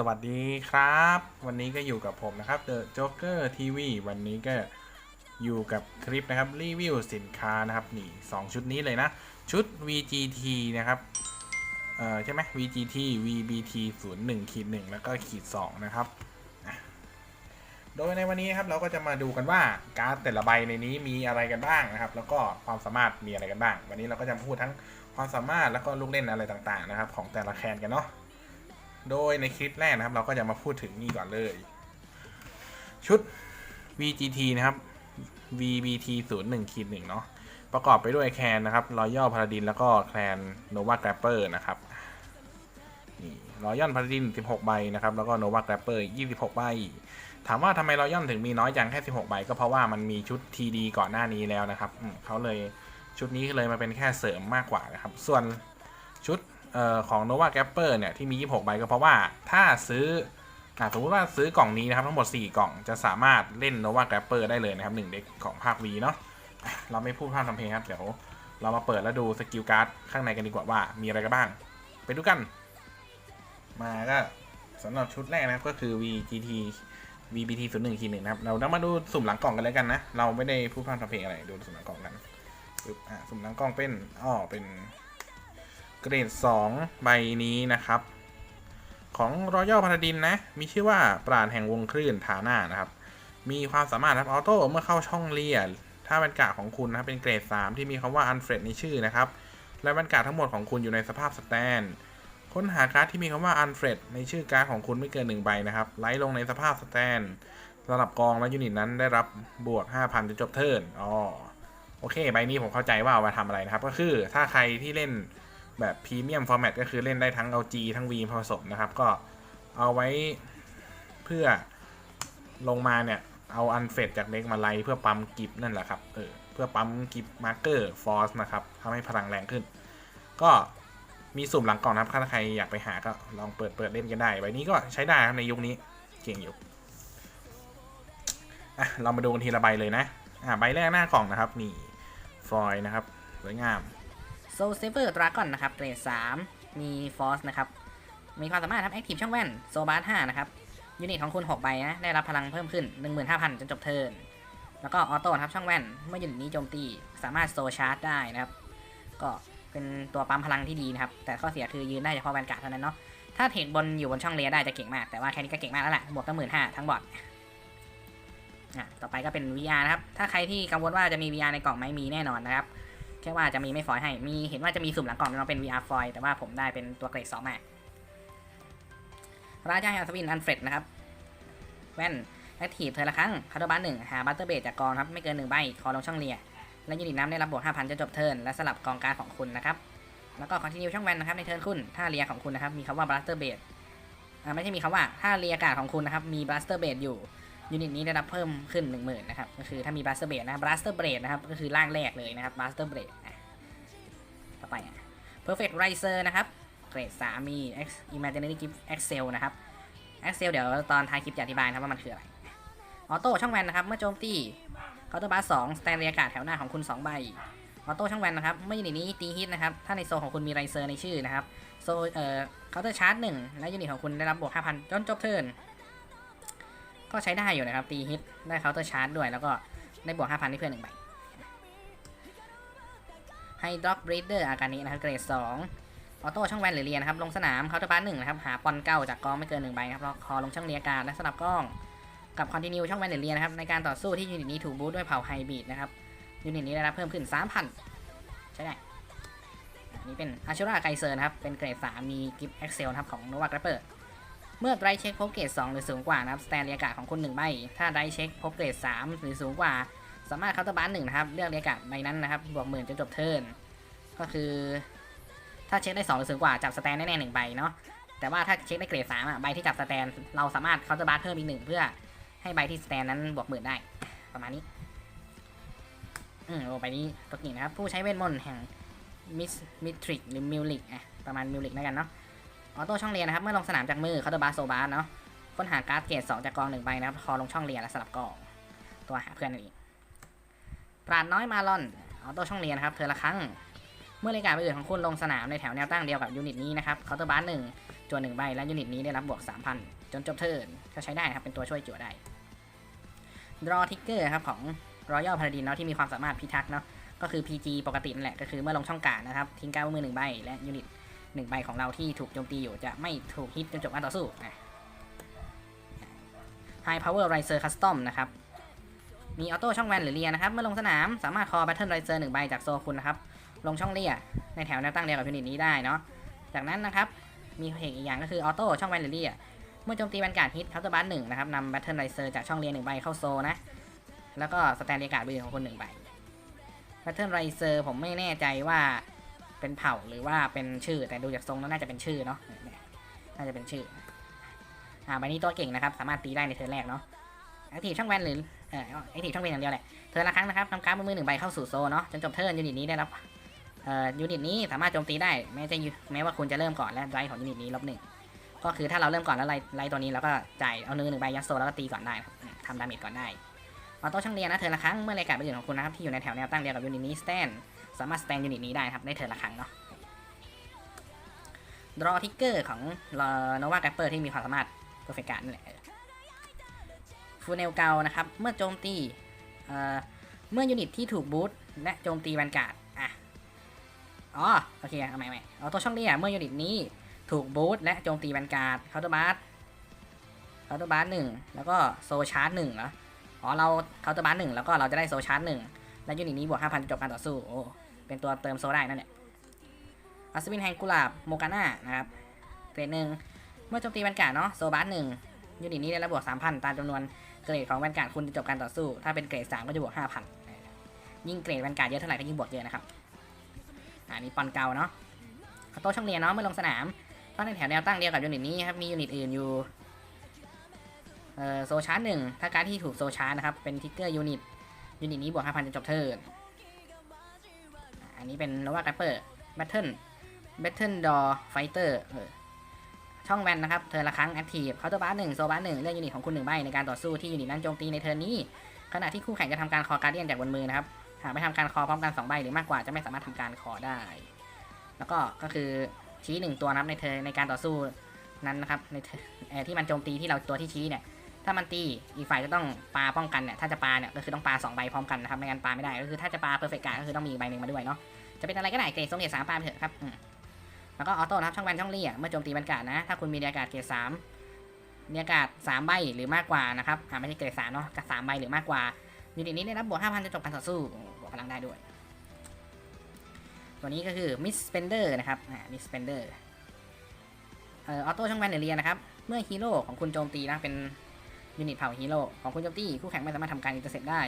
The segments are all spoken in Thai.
สวัสดีครับ วันนี้ก็อยู่กับผมนะครับ The Joker TV วันนี้ก็อยู่กับคลิปนะครับรีวิวสินค้านะครับนี่สองชุดนี้เลยนะ ชุด VGT นะครับเออใช่ไหม VGT VBT 0 1ขีด1แล้วก็ขีด2นะครับโดยในวันนี้ครับเราก็จะมาดูกันว่าการ์ดแต่ละใบในนี้มีอะไรกันบ้างนะครับ แล้วก็ความสามารถมีอะไรกันบ้าง วันนี้เราก็จะพูดทั้งความสามารถแล้วก็ลูกเล่นอะไรต่างๆนะครับ ของแต่ละแคนกันเนาะ โดยในคลิปแรกนะครับ เราก็จะมาพูดถึงนี่ก่อนเลย ชุด VGT นะครับ VBT 0 1ขีด1เนาะประกอบไปด้วยแคนนะครับรอยย่อพาราดินแล้วก็แคนโนวาแกรปเปอร์นะครับนี่รอยย่อนพาราดิน 16 ใบนะครับ แล้วก็โนวาแกรปเปอร์ 26 ใบ ถามว่าทำไมรอยย่อนถึงมีน้อยจังแค่ 16 ใบ ก็เพราะว่ามันมีชุด TD ก่อนหน้านี้แล้วนะครับเขาเลยชุดนี้เลยมาเป็นแค่เสริมมากกว่านะครับ ส่วนชุด ของ Nova g a p p e r เนี่ย ที่มี 26 ใบก็เพราะว่าถ้าซื้ออสมมติว่าซื้อกล่องนี้นะครับ ทั้งหมด 4 กล่องจะสามารถเล่น Nova g a p p e r ได้เลยนะครับ 1 เด็กของภาค V เนาะอะเราไม่พูดพร่ำทำเพลงครับ เดี๋ยวเรามาเปิดแล้วดูสกิลการ์ดข้างในกันดีกว่าว่ามีอะไรกันบ้าง ไปดูกัน มาก็สำหรับชุดแรกนะครับก็คือ VGT VBT 0 1คีหนึ่งนะครับ เราต้องมาดูสุ่มหลังกล่องกันเลยกันนะ เราไม่ได้พูดพร่ำทำเพลงอะไร ดูสุ่มหลังกล่องกันอะสุ่มหลังกล่องเป็นอ้อเป็น เกรด 2 ใบนี้นะครับ ของรอยัลพาราดินนะ มีชื่อว่าปราณแห่งวงคลื่นฐานานะครับ มีความสามารถครับออโต้เมื่อเข้าช่องเลียถ้าบรรกาศของคุณนะครับเป็นเกรด 3 ที่มีคำว่าอันเฟรดในชื่อนะครับ และบรรกาศทั้งหมดของคุณอยู่ในสภาพสแตนค้นหาการ์ดที่มีคำว่าอันเฟรดในชื่อการ์ดของคุณไม่เกิน 1 ใบนะครับไลท์ลงในสภาพสแตนสลับกองและยูนิตนั้นได้รับบวก 5,000จนจบเทิร์นอ๋อโอเค ใบนี้ผมเข้าใจว่าเอามาทำอะไรนะครับ ก็คือถ้าใครที่เล่น แบบพรีเมียมฟอร์แมตก็คือเล่นได้ทั้งเอา G ทั้ง V ผสมนะครับ ก็เอาไว้เพื่อลงมาเนี่ย เอาอันเฟดจากเด็กมาไล่เพื่อปั๊มกิฟนั่นแหละครับเออเพื่อปั๊มกิฟมาร์เกอร์ฟอร์สนะครับทำให้พลังแรงขึ้น ก็มีสุ่มหลังกล่องนะครับ ถ้าใครอยากไปหาก็ลองเปิดเปิดเล่นกันได้ใบนี้ก็ใช้ได้ครับในยุคนี้เก่งอยู่อะเรามาดูกันทีละใบเลยนะอะใบแรกหน้ากล่องนะครับ นี่ฟอยล์นะครับสวยงาม โซเซเ e อร์ดราก้อนนะครับเกรด3มีฟอสนะครับมีความสามารถครับแอคทีฟช่องแว่นโซบาร์5นะครับยูนิตของคุณ 6 ใบนะได้รับพลังเพิ่มขึ้น 15,000 จนจบเทิร์นแล้วก็ออโต้ครับช่องแว่น เมื่อยูนิตนี้โจมตีสามารถโซชาร์จได้นะครับ ก็เป็นตัวปั๊มพลังที่ดีนะครับ แต่ข้อเสียคือยืนได้เฉพาะแวนการ์ดเท่านั้นเนาะถ้าเทรดบนอยู่บนช่องเลียได้จะเก่งมาก แต่ว่าแค่นี้ก็เก่งมากแล้วแหละบวกตั้งหมื่นห้าทั้งบอร์ดอะต่อไปก็เป็น VR นะครับ ถ้าใครที่กังวลว่าจะมี VR ในกล่องไหมมีแน่นอนนะครับ แค่ว่าจะมีไม่ฟอยให้ มีเห็นว่าจะมีสุ่มหลังกล่องมันเป็น VR ฟอยแต่ว่าผมได้เป็นตัวเกรด2มาราชาแฮร์สวินอันเฟรดนะครับ แว่นแอคทีฟเธอละครั้งคาร์ดบัสหนึ่งหาบัตเตอร์เบดจากกองครับ ไม่เกินหนึ่งใบ คอลงช่องเลีย และยูนิตน้ำได้รับบวก5,000จะจบเทิร์น และสลับกองการของคุณนะครับ แล้วก็คอนติเนียช่องแว่นนะครับในเทิร์นคุณ ถ้าเลียของคุณนะครับ มีคำว่าบัตเตอร์เบดไม่ใช่มีคำว่า ถ้าเลียกาดของคุณนะครับ มีบัตเตอร์เบดอยู่ ยูนิตนี้ได้รับเพิ่มขึ้น 1 0,000นะครับก็คือถ้ามีบัสเตอร์เบรดนะบัสเตอร์เบรดนะครับก็คือร่างแรกเลยนะครับบัสเตอร์เบรดต่อไปอะ Perfect Riser นะครับเกรด3มี X Imaginary Gift Excel นะครับ Excel เดี๋ยวตอนท้ายคลิปจะอธิบายนะครับว่ามันคืออะไรออโต้ช่องแวนนะครับเมื่อโจมตีเคาน์เตอร์บาร์สองสแตนเรียกาศแถวหน้าของคุณ 2 ใบออโต้ช่องแวนนะครับเมื่อยูนิตนี้ตีฮิตนะครับถ้าในโซของคุณมีไรเซอร์ในชื่อนะครับโซเอ่อเคาน์เตอร์ชาร์จหนึ่งและยูนิตของคุณได้รับบวก5,000จนจบเทิร์น ก็ใช้ได้อยู่นะครับ ตีฮิตได้เคาน์เตอร์ชาร์จด้วย แล้วก็ได้บวก5,000ที่เพื่อนหนึ่งใบไฮดรอกบรีดเดอร์อาการนี้นะครับเกรด2ออโต้ช่องแวนหรือเรียนะครับลงสนามเคาน์เตอร์บาร์หนึ่งนะครับหาปอนเก้าจากกองไม่เกินหนึ่งใบนะครับแล้วคอลงช่องเรียการและสลับกล้องกับคอนติเนียช่องแวนหรือเรียนะครับในการต่อสู้ที่ยูนิตนี้ถูกบูทด้วยเผ่าไฮบีดนะครับยูนิตนี้ได้รับเพิ่มขึ้น 3,000 ใช่ได้อันนี้เป็นอาชูราไกเซอร์นะครับเป็นเกรด3มีกิฟต์เอ็กเซลนะครับของโนวา g กรเปอร์ เมื่อไรเช็คพบเกรด2หรือสูงกว่านะครับสแตนเรียกาของคุณ1ใบ ถ้าไรเช็คพบเกรด3หรือสูงกว่า สามารถเคาน์เตอร์บาร์หนึ่งนะครับ เลือกเรียกาใบนั้นนะครับ บวกหมื่นจนจบเทิร์น ก็คือ ถ้าเช็คได้2หรือสูงกว่าจับสแตนแน่ๆหนึ่งใบเนาะ แต่ว่าถ้าเช็คได้เกรด3อะใบที่จับสแตนเราสามารถเคาน์เตอร์บาร์เพิ่มอีกหนึ่งเพื่อให้ใบที่สแตนนั้นบวกหมื่นได้ ประมาณนี้ อืมโอ้ใบนี้ตัวกิ่งนะครับ ผู้ใช้เวทมนต์แห่งมิสมิทริกหรือมิวลิกอะประมาณมิวลิกแล้วกันเนาะ ออโต้ช่องเรียนนะครับ เมื่อลงสนามจากมือเคาน์เตอร์บาร์โซบาร์เนาะค้นหาการ์ดเกรด2จากกองหนึ่งใบนะครับคอลงช่องเรียนและสลับกอง ตัวหาเพื่อนนั่นเองปราดน้อยมาลอนออโต้ช่องเรียนครับเธอละครั้ง เมื่อรายการไปอื่นของคุณลงสนามในแถวแนวตั้งเดียวกับยูนิตนี้นะครับเคาน์เตอร์บาร์หนึ่งจวนหนึ่งใบและยูนิตนี้ได้รับบวก 3,000 จนจบเทิร์นก็ใช้ได้นะครับเป็นตัวช่วยจั่วได้ draw trigger ครับของ Royal Paladin เนาะที่มีความสามารถพิทักษ์เนาะก็คือ PG ปกตินั่นแหละก็คือเมื่อลงช่องกางนะครับทิ้งการ์ดมือหนึ่งใบและยูนิต หนึ่งใบของเราที่ถูกโจมตีอยู่จะไม่ถูกฮิตจนจบการต่อสู้อะ High Power Riser Custom นะครับ มีออโต้ช่องแวนหรือเลียนะครับ เมื่อลงสนามสามารถคอ Battle Riser หนึ่งใบจากโซคุณนะครับ ลงช่องเลียในแถวแนวตั้งเดียวกับยูนิตนี้ได้เนาะ จากนั้นนะครับมีเพลงอีกอย่างก็คือออโต้ช่องแวนหรือเลียเมื่อโจมตีแวนการ์ดฮิตเคาน์เตอร์บัสหนึ่งนะครับนำ Battle Riser จากช่องเลียหนึ่งใบเข้าโซนะ แล้วก็สแตนเรียการ์ดบือของคนหนึ่งใบ Battle Riser ผมไม่แน่ใจว่า เป็นเผ่าหรือว่าเป็นชื่อ แต่ดูจากทรงแล้วน่าจะเป็นชื่อเนาะน่าจะเป็นชื่อ อ่าใบนี้ตัวเก่งนะครับ สามารถตีได้ในเทิร์นแรกเนาะแอคทีฟช่องแวนหรือเอ่อแอคทีฟช่องเวนอย่างเดียวแหละเทิร์นละครั้งนะครับนำการ์ดมือหนึ่งใบเข้าสู่โซนเนาะจนจบเทิร์นยูนิตนี้ได้รับเอ่อยูนิตนี้สามารถโจมตีได้แม้จะอยู่แม้ว่าคุณจะเริ่มก่อนและไรของยูนิตนี้ลบหนึ่งก็คือถ้าเราเริ่มก่อนแล้วไล่ไล่ตัวนี้เราก็จ่ายเอาเนื้อหนึ่งใบยัดโซแล้วก็ตีก่อนได้ทำดาเมจก่อนได้ออโต้ช่างเรียนนะเทิร์นละครั้งเมื่อรายการป็นอื่นของคุณนะครับที่อยู่ในแถวแนวตั้งเดียวกับยูนิตนี้สแตน สามารถสแตนยูนิตนี้ได้ครับได้เทิร์นละครั้งเนาะ draw trigger ของ Nova Grapper ที่มีความสามารถ perfect card นั่นแหละฟูเนลเกานะครับ เมื่อโจมตีเอ่อเมื่อยูนิตที่ถูกบูตและโจมตีแวนการ์ดอะอ๋อโอเคเอาใหม่ใหม่เอาตัวช่องนี้อะเมื่อยูนิตนี้ถูกบูตและโจมตีแวนการ์ดเคาน์เตอร์บาร์เคาน์เตอร์บาร์หนึ่งแล้วก็โซชาร์จหนึ่งเหรออ๋อเราเคาน์เตอร์บาร์หนึ่งแล้วก็เราจะได้โซชาร์จหนึ่งและยูนิตนี้บวกห้าพันจบการต่อสู้โอ้ เป็นตัวเติมโซได้นั่นแหละอัศวินแห่งกุหลาบโมกาน่านะครับเกรดหนึ่งเมื่อโจมตีแวนการ์ดเนาะโซบาร์หนึ่งยูนิตนี้ได้รับบวกสามพันตามจำนวนเกรดของแวนการ์ดคุณจะจบการต่อสู้ ถ้าเป็นเกรด3ก็จะบวก5,000ยิ่งเกรดแวนการ์ดเยอะเท่าไหร่ก็ยิ่งบวกเยอะนะครับอันนี้ปอนเกาเนาะโต้ช่องเรียนเนาะเมื่อลงสนามก็ในแถวแนวตั้งเดียวกับยูนิตนี้ครับมียูนิตอื่นอยู่โซชาร์หนึ่งถ้าการที่ถูกโซชาร์นะครับเป็นทิกเกอร์ยูนิตยูนิตนี้บวก5,000จนจบเทิร์น นนี้เป็นโนวาแกปเปอร์แบทเทิลแบทเทิลดอไฟเตอร์ช่องแวนนะครับเทิร์นละครั้งแอคทีฟเคาน์เตอร์บาร์หนึ่งโซบาร์หนึ่งเลือกยูนิตของคุณหนึ่งใบในการต่อสู้ที่ยูนิตนั้นโจมตีในเทิร์นนี้ ขณะที่คู่แข่งจะทำการคอการเดียนจากบนมือนะครับ หากไม่ทำการคอพร้อมกัน2ใบหรือมากกว่าจะไม่สามารถทำการคอได้ แล้วก็ก็คือชี้หนึ่งตัวนับในเทิร์นในการต่อสู้นั้นนะครับในเทิร์นเอ่อที่มันโจมตีที่เราตัวที่ชี้เนี่ยถ้ามันตีอีกฝ่ายจะต้องปาป้องกันเนี่ยถ้าจะปาเนี่ยก็คือต้องปาสองใบพร้อมกันนะครับไม่งั้นปาไม่ได้ก็คือถ้าจะปาเพอร์เฟกต์การก็คือต้องมีใบหนึ่งมาด้วยเนาะ จะเป็นอะไรก็ได้เกรดสองเกรดสามปาไปเถอะครับแล้วก็ออโต้นะครับช่องแวนช่องเลี่ยเมื่อโจมตีบรรยากาศนะ ถ้าคุณมีบรรยากาศเกรดสามบรรยากาศสามใบหรือมากกว่านะครับอ่าไม่ใช่เกรดสามเนาะกับสามใบหรือมากกว่ายูนิตนี้ได้รับบวกห้าพันจะจบการต่อสู้บวกพลังได้ด้วย ตัวนี้ก็คือมิสสเปนเดอร์นะครับมิสสเปนเดอร์เอ่อออโต้ช่องแวนเรียนะครับ เมื่อฮีโร่ของคุณโจมตีนะเป็นยูนิตเผ่าฮีโร่ของคุณโจมตีคู่แข่งไม่สามารถทำการอินเตอร์เซ็ตได้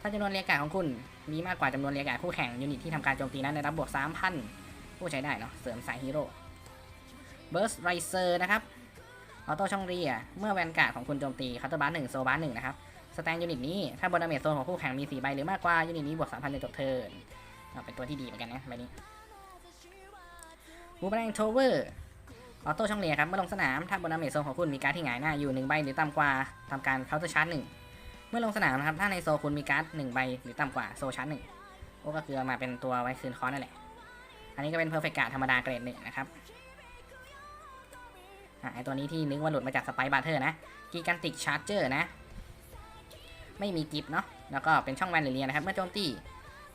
ถ้าจำนวนเรียกการของคุณมีมากกว่าจำนวนเรียกการคู่แข่งยูนิตที่ทำการโจมตีนั้นได้รับบวก3,000ผู้ใช้ได้เนาะเสริมสายฮีโร่เบิร์สไรเซอร์นะครับออโต้ช่องเรียเมื่อแวนการ์ดของคุณโจมตีคัตเตบาร์หนึ่งโซบาร์หนึ่งนะครับสแตนยูนิตนี้ถ้าบนดาเมจโซนของคู่แข่งมี4ใบหรือมากกว่ายูนิตนี้บวก3,000จนจบเทิร์นเป็นตัวที่ดีเหมือนกันนะใบนี้บูมแรงโทเวอร์ออโต้ช่องเรียครับเมื่อลงสนามถ้าบนดาเมจโซนของคุณมีการ์ดที่หงายหน้าอยู่หนึ่งใบหรือต่ำกว่าทำการเคาน์เตอร์ชาร์จหนึ่ง เมื่อลงสนามนะครับถ้าในโซคุณมีการ์ดหนึ่งใบหรือต่ำกว่าโซชาร์จหนึ่งโอ้ก็คือมาเป็นตัวไว้คืนคอนนั่นแหละ อันนี้ก็เป็นเพอร์เฟกต์การ์ดธรรมดาเกรดหนึ่งนะครับไอตัวนี้ที่นึกว่าหลุดมาจากสไปบัตเทอร์นะกีกันติกชาร์เจอร์นะ ไม่มีกิฟเนาะแล้วก็เป็นช่องแวนหรือเรียนนะครับ เมื่อโจมตี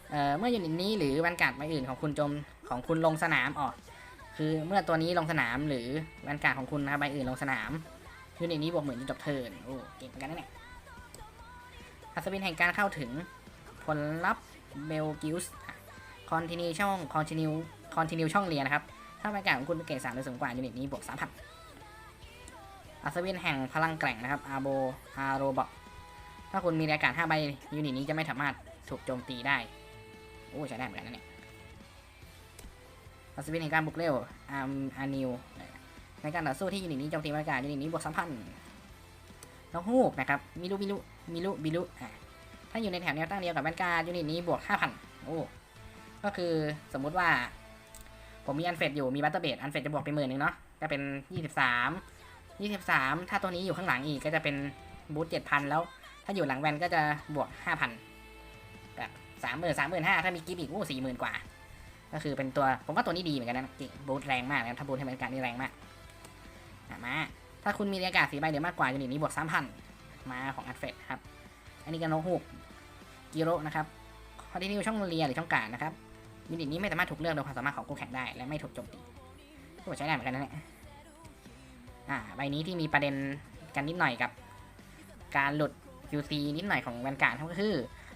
เอ่อเมื่อยูนิตนี้หรือแวนการ์ดใบอื่นของคุณโจมของคุณลงสนามออกคือเมื่อตัวนี้ลงสนามหรือแวนการ์ดของคุณนะครับใบอื่นลงสนามยูนิตนี้บวกหมื่นจนจบเทิร์นโอ้เก่งเหมือนกันนะเนี่ย อัศวินแห่งการเข้าถึง ผลลัพธ์เบลกิลส์คอนติเนียช่องคอนติเนียคอนติเนียช่องเรียนนะครับ ถ้าแวนการ์ดของคุณเป็นเกรดสามหรือสูงกว่ายูนิตนี้บวกสามพันอัศวินแห่งพลังแกร่งนะครับอาโบอาโรบอกถ้าคุณมีรายการ5ใบยูนิตนี้จะไม่สามารถถูกโจมตีได้ โอ้ใช้ได้เหมือนกันนะเนี่ยอัศวินแห่งการบุกเร็วอาร์มอานิวในการต่อสู้ที่ยูนิตนี้โจมตีบรรยากาศยูนิตนี้บวกสามพันนกฮูกนะครับมิลุมิลุ มิลุบิลุอะถ้าอยู่ในแถวแนวตั้งเดียวกับบรรยากายูนิตนี้บวกห้าพันโอ้ ก็คือสมมุติว่า ผมมีอันเฟดอยู่มีบัตเตอร์เบดอันเฟดจะบวกไปหมื่นหนึ่งเนาะก็เป็นยี่สิบสามยี่สิบสามถ้าตัวนี้อยู่ข้างหลังอีกก็จะเป็นบูทเจ็ดพันแล้ว ถ้าอยู่หลังแวนก็จะบวกห้าพันแบบสามหมื่นสามหมื่นห้าถ้ามีกิฟต์อีกโอ้สี่หมื่นกว่า ก็คือเป็นตัวผมว่าตัวนี้ดีเหมือนกันนะบูทแรงมากนะครับถ้าบูทให้บรรยากาศนี่แรงมากมาถ้าคุณมีเรียกการ์ดสีใบหรือมากกว่ายูนิตนี้บวกสามพัน มาของอัดเฟดครับ อันนี้ก็โนฮูกกิโรนะครับคอนติเนียช่องเรียหรือช่องการนะครับยูนิตนี้ไม่สามารถถูกเลือกโดยความสามารถของคู่แข่งได้และไม่ถูกโจมตีก็ใช้ได้เหมือนกันนะเนี่ยอ่าใบนี้ที่มีประเด็นกันนิดหน่อยกับ การหลุด QC นิดหน่อยของแวนการ์ดก็คือ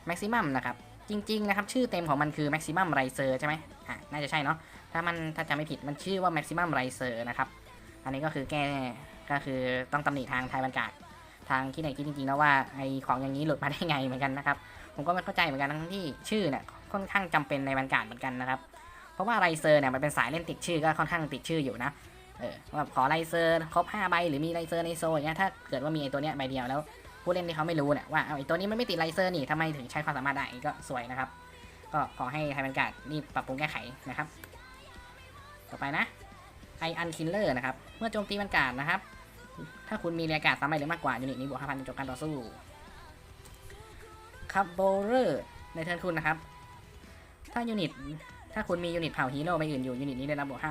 Maximum นะครับจริงๆนะครับชื่อเต็มของมันคือ Maximum Riser ใช่ไหมอะน่าจะใช่เนาะถ้ามันถ้าจำไม่ผิดมันชื่อว่า Maximum Riser นะครับอันนี้ก็คือแก้ก็คือต้องตำหนิทางไทยบรรกาศ ทางที่ไหนคิดจริงๆแล้วว่าไอของอย่างนี้หลุดมาได้ไงเหมือนกันนะครับ ผมก็ไม่เข้าใจเหมือนกันทั้งที่ชื่อเนี่ยค่อนข้างจำเป็นในบรรยากาศเหมือนกันนะครับ เพราะว่าไรเซอร์เนี่ยมันเป็นสายเล่นติดชื่อก็ค่อนข้างติดชื่ออยู่นะเออว่าขอไรเซอร์ครบ5ใบหรือมีไรเซอร์ในโซนอย่างเงี้ยถ้าเกิดว่ามีไอตัวเนี้ยใบเดียวแล้วผู้เล่นที่เขาไม่รู้เนี่ยว่าเอาไอตัวนี้มันไม่ติดไรเซอร์นี่ทำไมถึงใช้ความสามารถได้ก็สวยนะครับ ก็ขอให้ไทยบรรยากาศรีบปรับปรุงแก้ไขนะครับ ต่อไปนะไออันคิลเลอร์นะครับ เมื่อโจมตีบรรยากาศนะครับ ถ้าคุณมีเรียกกาสามใบหรือมากกว่ายูนิตนี้บวก5,000จนจบการต่อสู้ครับโบเรอร์ในเทิร์นคุณนะครับ ถ้ายูนิต ถ้าคุณมียูนิตเผ่าฮีโร่ใบอื่นอยู่ยูนิตนี้ได้รับบวก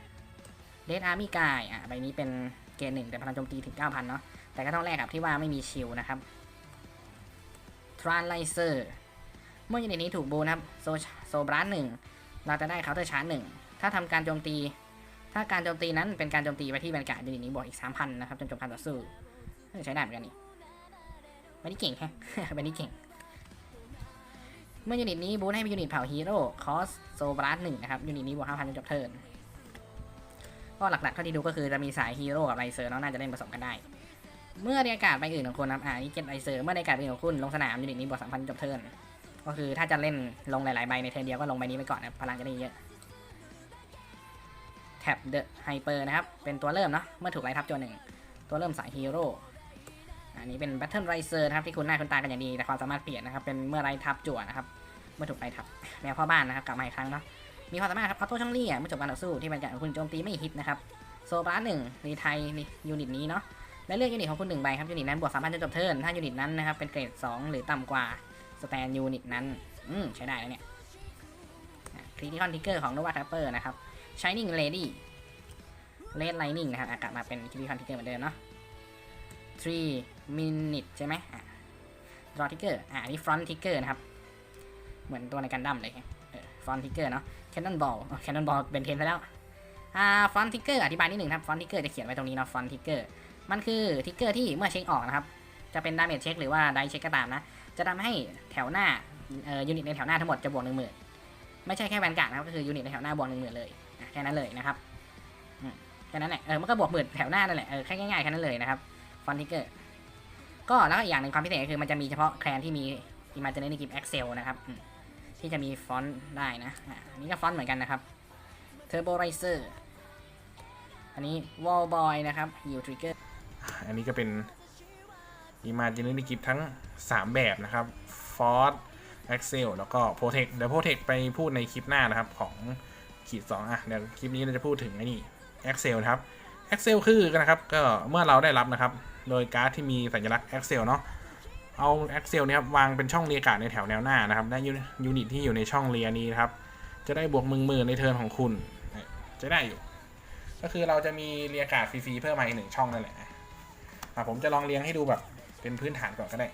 5,000เดดอาร์มี่กายอะใบนี้เป็นเกณฑ์หนึ่งแต่พลังโจมตีถึง9,000เนาะแต่ก็ต้องแลกกับที่ว่าไม่มีชิลนะครับทรานไลเซอร์เมื่อยูนิตนี้ถูกบูนะครับโซโซบรัสหนึ่งเราจะได้เคาน์เตอร์ชาร์จหนึ่งถ้าทำการโจมตี ถ้าการโจมตีนั้นเป็นการโจมตีไปที่บรรยากาศยูนิตนี้บวกอีก3,000นะครับจนจบการต่อสู้ใช้ได้เหมือนกันนี่ใบนี้เก่งแฮะใบนี้เก่ง เมื่อยูนิตนี้บูทให้เป็นยูนิตเผ่าฮีโร่คอสโซบรัสหนึ่งนะครับยูนิตนี้บวก5,000จนจบเทิร์นก็หลักๆเท่าที่ดูก็คือจะมีสายฮีโร่กับไรเซอร์เนาะน่าจะเล่นผสมกันได้ เมื่อเรียกการ์ดใบอื่นของคุณนะอ่านี่เจ็ดไรเซอร์เมื่อเรียกการ์ดใบอื่นของคุณลงสนามยูนิตนี้บวก3,000จบเทิร์นก็คือถ้าจะเล่นลงหลายๆใบในเทิร์นเดียวก็ลงใบนี้ไปก่อนนะพลังจะได้เยอะ แท็บเดอะไฮเปอร์นะครับ เป็นตัวเริ่มเนาะเมื่อถูกไล่ทับตัวหนึ่งตัวเริ่มสายฮีโร่อันนี้เป็นแบทเทิลไรเซอร์นะครับที่คุณหน้าคุณตากันอย่างดี แต่ความสามารถเปลี่ยนนะครับ เป็นเมื่อไล่ทับจั่วนะครับ เมื่อถูกไล่ทับแนวพ่อบ้านนะครับ กลับมาอีกครั้งเนาะมีความสามารถครับออโต้ช่องเลี่ยเมื่อจบการต่อสู้ที่บรรยากาศของคุณโจมตีไม่ฮิตนะครับโซบาร์หนึ่งรีไทยยูนิตนี้เนาะและเลือกยูนิตของคุณหนึ่งใบครับยูนิตนั้นบวกสามพันจนจบเทิร์นถ้ายูนิตนั้นนะครับเป็นเกรดสองหรือต่ำกว่าสแตนยูนิตนั้นอืมใช้ได้แล้วเนี่ยคริติคอนทิกเกอร์ของโนวาทัปเปอร์นะครับ Shining Lady เลดไลนิ่งนะครับอะกลับมาเป็นคิวิคอนทิกเกอร์เหมือนเดิมเนาะ3 minute ใช่ไหมอะ draw ticker อะอันนี้ front ticker นะครับ เหมือนตัวในกันดั้มเลยเออ front ticker เนาะ cannon ball อ๋อ cannon ball เป็นเทนไปแล้ว อ่า front ticker อธิบายนิดหนึ่งครับ front ticker จะเขียนไว้ตรงนี้เนาะ front ticker มันคือทิกเกอร์ที่เมื่อเช็คออกนะครับ จะเป็น damage check หรือว่า die check ก็ตามนะ จะทำให้แถวหน้า เอ่อยูนิตในแถวหน้าทั้งหมดจะบวกหนึ่งหมื่น ไม่ใช่แค่แวนการ์ดนะครับก็คือยูนิตในแถวหน้าบวกหนึ่งหมื่นเลยอะแค่นั้นเลยนะครับแค่นั้นแหละเออมันก็บวกหมื่นแถวหน้านั่นแหละเออแค่ง่ายๆแค่นั้นเลยนะครับฟอนติเกอร์ก็แล้วก็อีกอย่างหนึ่งความพิเศษก็คือมันจะมีเฉพาะแคลนที่มี Imaginary Gift Excel นะครับที่จะมีฟอนต์ได้นะอันนี้ก็ฟอนต์เหมือนกันนะครับ Turbo Riser อันนี้ Wall Boy นะครับ Heal Trigger อันนี้ก็เป็น Imaginary Gift ทั้ง 3 แบบนะครับ Force Excel แล้วก็ Protect เดี๋ยว Protect ไปพูดในคลิปหน้านะครับของขีด2อะเดี๋ยวคลิปนี้เราจะพูดถึงไอ้นี่ Excel นะครับ Excel คือนะครับก็เมื่อเราได้รับนะครับ โดยการ์ดที่มีสัญลักษณ์ Excel เนาะเอา Excel นี่ครับวางเป็นช่องเรียการ์ดในแถวแนวหน้านะครับได้ยูนิตที่อยู่ในช่องเรียนี้นะครับจะได้บวกมึงมื่นในเทิร์นของคุณ จะได้อยู่ ก็คือเราจะมีเรียการ์ดฟรีๆเพิ่มมาอีกหนึ่งช่องนั่นแหละอะผมจะลองเรียงให้ดูแบบเป็นพื้นฐานก่อนก็ได้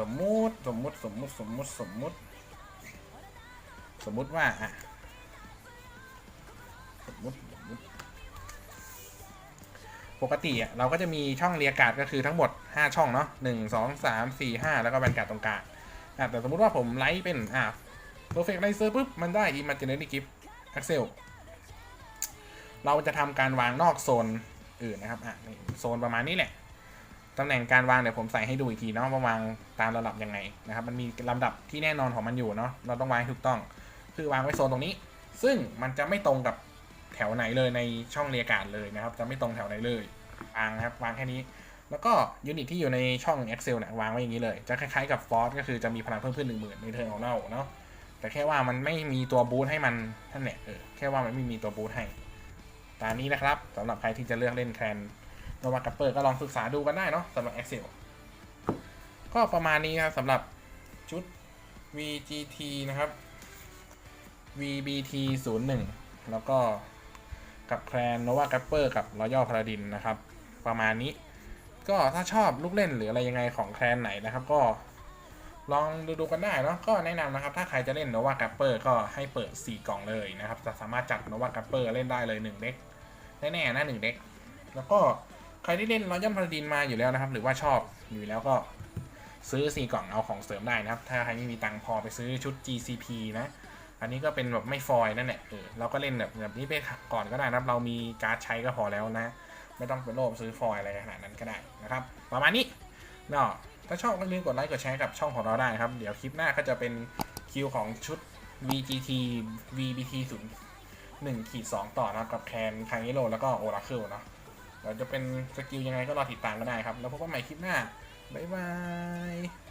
สมมุติสมมุติสมมุติสมมุติสมมุติ สมมุติว่าอะสมมุติสมมุติปกติอะเราก็จะมีช่องเรียการ์ดก็คือทั้งหมด 5 ช่องเนาะหนึ่งสองสามสี่ห้าแล้วก็แบนกาดตรงกลางอะแต่สมมุติว่าผมไลท์เป็นอะ perfect laser ปุ๊บ มันได้ imaginary gift axel เราจะทำการวางนอกโซนอื่นนะครับอะโซนประมาณนี้แหละ ตำแหน่งการวางเดี๋ยวผมใส่ให้ดูอีกทีเนาะว่าวางตามระดับยังไงนะครับ มันมีลำดับที่แน่นอนของมันอยู่เนาะเราต้องวางให้ถูกต้อง คือวางไว้โซนตรงนี้ ซึ่งมันจะไม่ตรงกับแถวไหนเลยในช่องเรียการเลยนะครับ จะไม่ตรงแถวไหนเลยวางนะครับวางแค่นี้ แล้วก็ยูนิตที่อยู่ในช่อง Excel เนี่ยวางไว้อย่างนี้เลย จะคล้ายๆกับฟอสก็คือจะมีพลังเพิ่มขึ้นหนึ่งหมื่นในเทิร์นของเราเนาะแต่แค่ว่ามันไม่มีตัวบูทให้มันนั่นแหละเออแค่ว่ามันไม่มีตัวบูทให้ตามนี้นะครับสำหรับใครที่จะเลือกเล่นแคน โนวากัปเปอร์ก็ลองศึกษาดูกันได้เนาะสำหรับ Excel ก็ประมาณนี้ครับสำหรับชุด VGT นะครับ VBT 01แล้วก็กับแคลนโนวาแกปเปอร์กับรอยัลพาราดินนะครับ ประมาณนี้ ก็ถ้าชอบลูกเล่นหรืออะไรยังไงของแคลนไหนนะครับ ก็ลองดูดูกันได้เนาะก็แนะนำนะครับ ถ้าใครจะเล่นโนวาแกปเปอร์ก็ให้เปิด 4 กล่องเลยนะครับ จะสามารถจัดโนวาแกปเปอร์เล่นได้เลย 1 เด็กแน่ๆนะ1เด็กแล้วก็ ใครที่เล่นรอยัลพาราดินมาอยู่แล้วนะครับ หรือว่าชอบอยู่แล้วก็ซื้อ 4 กล่องเอาของเสริมได้นะครับ ถ้าใครไม่มีตังค์พอไปซื้อชุด GCP นะ อันนี้ก็เป็นแบบไม่ฟอยนั่นแหละเออเราก็เล่นแบบแบบนี้ไปก่อนก็ได้นะครับ เรามีการ์ดใช้ก็พอแล้วนะ ไม่ต้องไปโลภซื้อฟอยอะไรขนาดนั้นก็ได้นะครับ ประมาณนี้เนาะถ้าชอบก็อย่าลืมกดไลค์กดแชร์กับช่องของเราได้ครับ เดี๋ยวคลิปหน้าก็จะเป็นคิวของชุด VGT VBT 0 1ขีด2ต่อนะครับกับแคนคาง i โ o แล้วก็โอราเคิลเนาะ เราจะเป็นสกิลยังไงก็รอติดตามก็ได้ครับ แล้วพบกันใหม่คลิปหน้า บ๊ายบาย